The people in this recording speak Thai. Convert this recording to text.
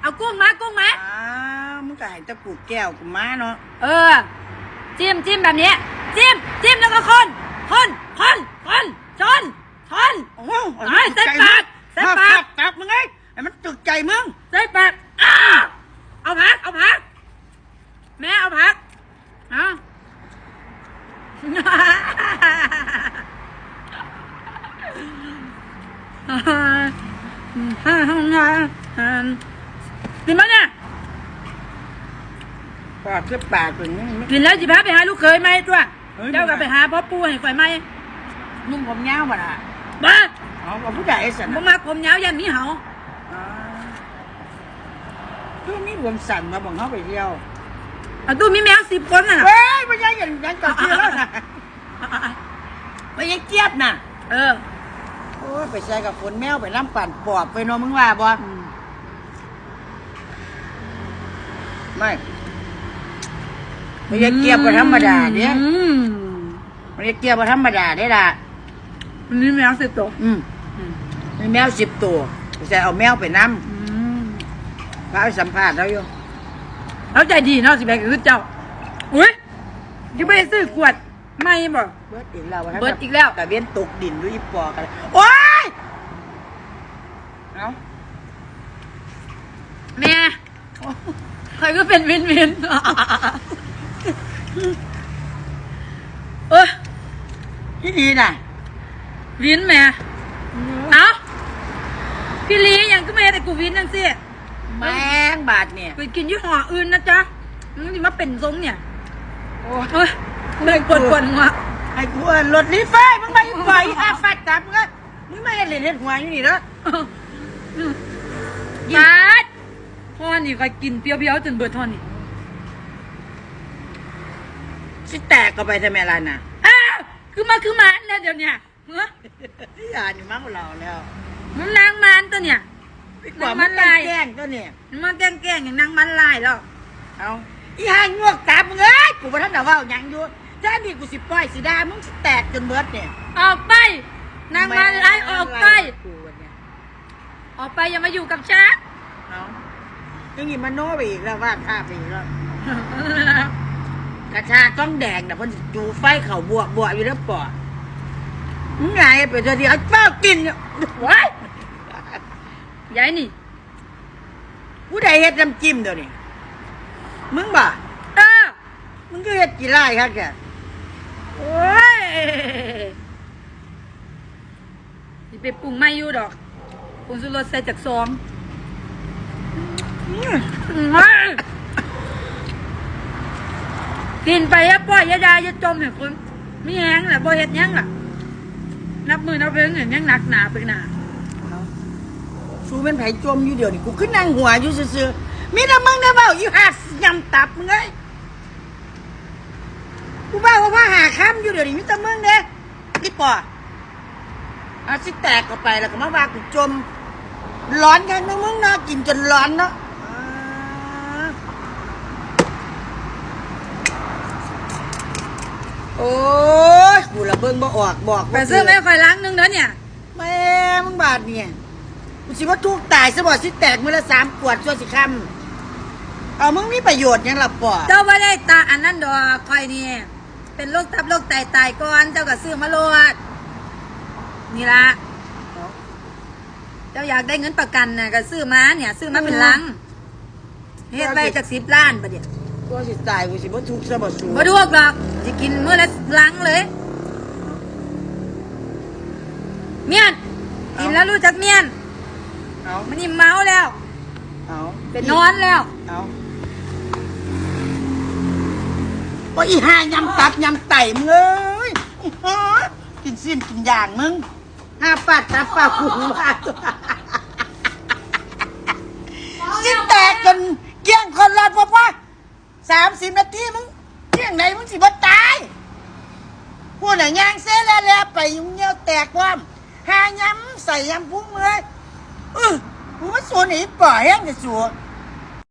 เอากุ้งมากุ้งมา อ้าวมึงก็ให้ตะกูแก้วกูมาเนาะเออ จิ้มจิ้มแบบนี้ จิ้มจิ้มแล้วก็คนคนคนคนชนชน โอ้โหเอ้ยใส่ปากใส่ปาก ปากมึงไอ้ไอ้มันตึกใจมึงใส่ปากอ้าเอาพัก เอาพัก แม่เอาพักเอา กินมั้ยเนี่ยปากคือปากเป็นมึงกินแล้วจิพาไปหาลูกเคยไหมตัวเฮ้ยเจ้าก็ไปหาพ่อปู่ให้ข่อยไหมนุ่มผมยาวบ่ล่ะบ้าอ๋อผมผู้ใหญ่สันบ่มาผมยาวยันมีเหาอ๋อคือมีผมสั่นมาบอกเขาไปเที่ยวเอาตู้มีแมวสิบคนน่ะเฮ้ยไม่ใช่อย่างนั้นกับเที่ยวแล้วนะไม่ใช่เจี๊ยบน่ะ เออโอ้ยไปใส่กับคนแมวไปน้ำปั่นปอบไปเนอนมึงว่าบ่ อืม ไม่ไม่ใช่เกียบก็ธรรมดาเด้อืมไม่ใช่เกียบก็ธรรมดาเด้ล่ะมันมีแมวสิบตัวอืมอืมมีแมวสิบตัวไปใส่เอาแมวไปน้อืมำพาไปสัมภาษณ์แล้วอยู่เขาใจดีเนาะสิแบกคือเจ้า อุ้ยยังไม่ได้ซื้อขวดไม่บ่เบิดอีกแล้วเบิดอีกแล้ว แต่เวียนตกดินด้วยอีปอกันเลยโอ้ยเอาแม่ ใครก็เป็นวินวินเออที่ดีน่ะวินแม่เอาพี่ลียังก็ไม่ได้กูวินจังสิแมงบาดเนี่ยไปกินยี่ห้ออื่นนะจ๊ะมันจะมาเป็นทรงเนี่ย โอ้ยเฮ้ยเลยปวดปวดหัวไอ้กูเอิ้นรถรีไฟมึงไม่ไหวอาฟัดจับมึงอะมึงไม่เห็นเลยเห็นหัวอยู่นี่เนาะบาด ทอนนี่ก็กินเปรี้ยวๆจนเบิดทอนนี่สิแตกก็ไปทำไมล่ะน่ะอ้าวคือมาคือหมันแล้วเดี๋ยวเนี้ยเฮ้ยอย่านี่มั่งเราแล้ว มันนางมันตัวเนี่ยกว่ามัมันนแกลายล้งตัวเนี่ยมันมาแกล้งๆอย่างนางมันลายแล้วเอาอีห่างวกตามึงเอ้ยกูบ่ทันได้เว้าหยังอยู่ถ้านี่กูสิปล่อยสิด่ามึงสิแตกจนเบิดเนี่ยออกไป นางมันลายออกไป กูวันเนี่ยออกไปอย่ามาอยู่กับฉันเอา ยังงี้มันโน้ไปอีกแล้วว่าท่าไปอีกแล้วกระชาต้องแดงนะเพิ่นสิจูไฟเข่าบวกบวกอยู่แล้วปอมึงไงไปเธอเดียวเป้ากินเนี่ยว้ายยายนี่ ผู้ใดเฮ็ดน้ำจิ้มเดี๋ยวนี้มึงบ่เออมึงก็เฮ็ดกี่ไร่ครับแกโอ้ยสิไปปรุงไม่อยู่ดอกปรุงสุรสใส่จากซอง กินไปยะป้อยยะดายะจมเห็นคนมีแห้งแหละบ่เฮ็ดหยังล่ะ นับมือนับเพิ่งเห็นยังหนักหนาไปหนาเอาสูเป็นไผจมอยู่เดียวนี้กูขึ้นนั่งหัวอยู่ซื่อๆมีแต่มึงได้เว้าอยู่หาดยำตับมึงเอ้ยกูบ้าว่าว่าหาค้ำอยู่เดี๋ยวนี้มีแต่มึงเด้นี่ปออาสิแตกก็ไปแล้วก็มาว่ากูจม ร้อนกันนะมึงเนาะกินจนร้อนเนาะอ่า โอ้ยกูละเบิ่งบ่ออกบอกไปซื้อไม่ค่อยล้างนึงเด้อเนี่ยแม่มึงบาดเนี่ยกูสิว่าทุกตายซะบ่สิแตกมือละสามขวดชั่วสิคำเอามึงมีประโยชน์หยังล่ะปอเจ้าไม่ได้ตาอันนั้นดอกคอยนี่เป็นโรคตับโรคไตตายก่อนเจ้าก็ซื้อมาโลดนี่ละเจ้าอยากได้เงินประกันน่ะก็ซื้อมาเนี่ย ซื้อมาเป็นลังเฮ็ดไปจากสิบล้านประเดี๋ยว กูสิตายกูสิบ่ทุกข์ซะบ่สูมาดูหรอกจะกินมื้อละลังเลย เมียน กินแล้วรู้จักเมียนเอามันนี่เมาแล้ว เอาเป็นนอนแล้ว เอาว่าอีห่ายำตับยำไตมึงเอ้ยอื้อหือกินสิ้นกินอย่างมึงห้าปัดตับปากกูว่าสิแตกจนเกลี้ยงคนรอดพอว่าสามสิบนาทีมึงเกลี้ยงไหนมึงสิบ่ตาย น่ะย่างเส้นแล้วๆไปยุ่งเงี้ยวแตกความหาย้ำใส่ย้ำพุ่งเลยเออกูว่าสัวหนีป่าแห้งจะสวน